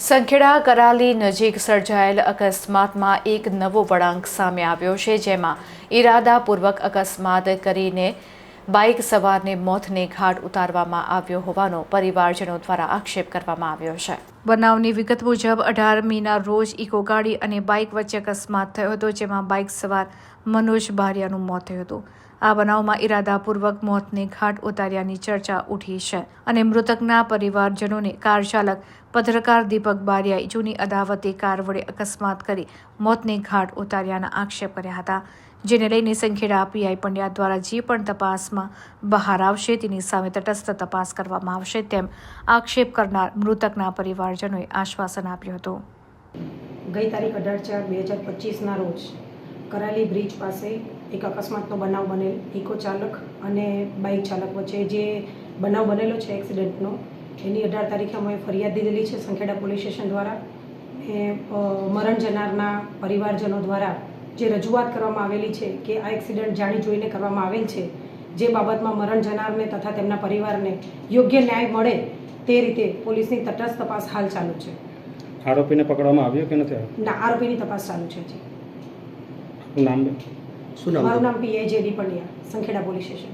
સંખેડા કરાલી નજીક સર્જાયેલ અકસ્માતમાં એક નવો વળાંક સામે આવ્યો છે, જેમાં ઈરાદાપૂર્વક અકસ્માત કરીને બાઇક સવારને મોતને ઘાટ ઉતારવામાં આવ્યો હોવાનો પરિવારજનો દ્વારા આક્ષેપ કરવામાં આવ્યો છે. બનાવની વિગત મુજબ, અઢાર મીના રોજ ઇકો ગાડી અને બાઇક વચ્ચે અકસ્માત થયો હતો, જેમાં બાઇક સવાર મનોજ બારિયાનું મોત થયું હતું. આ બનાવમાં ઈરાદાપૂર્વક મોતને ઘાટ ઉતાર્યાની ચર્ચા ઉઠી છે અને મૃતકના પરિવારજનોને કાર ચાલક પત્રકાર દીપક બારિયાએ જૂની અદાવતે કાર વડે અકસ્માત કરી મોતને ઘાટ ઉતાર્યાના આક્ષેપ કર્યા હતા, જેને લઈને સંખેડા પીઆઈ પંડ્યા દ્વારા જે પણ તપાસમાં બહાર આવશે તેની સામે તટસ્થ તપાસ કરવામાં આવશે તેમ આક્ષેપ કરનાર મૃતકના પરિવારજનોએ આશ્વાસન આપ્યું હતું. ગઈ તારીખ અઢાર ચાર બે હજાર પચીસના રોજ કરાલી બ્રિજ પાસે એક અકસ્માતનો બનાવ બનેલ ઇકો ચાલક અને બાઇક ચાલક વચ્ચે જે બનાવ બનેલો છે એક્સિડન્ટનો એની અઢાર તારીખે અમે ફરિયાદ દીધેલી છે સંખેડા પોલીસ સ્ટેશન દ્વારા. એ મરણ જનારના પરિવારજનો દ્વારા જે રજૂઆત કરવામાં આવેલી છે કે આ એક્સિડન્ટ જાણી જોઈને કરવામાં આવેલ છે જે બાબતમાં મરણ જનારને તથા તેમના પરિવારને યોગ્ય ન્યાય મળે તે રીતે પોલીસની તટસ્થ તપાસ હાલ ચાલુ છે. આરોપીને પકડવામાં આવ્યો કે નથી ના આરોપીની તપાસ ચાલુ છે નામ શું નામ મારું? નામ PI JD Pandya Sankheda police station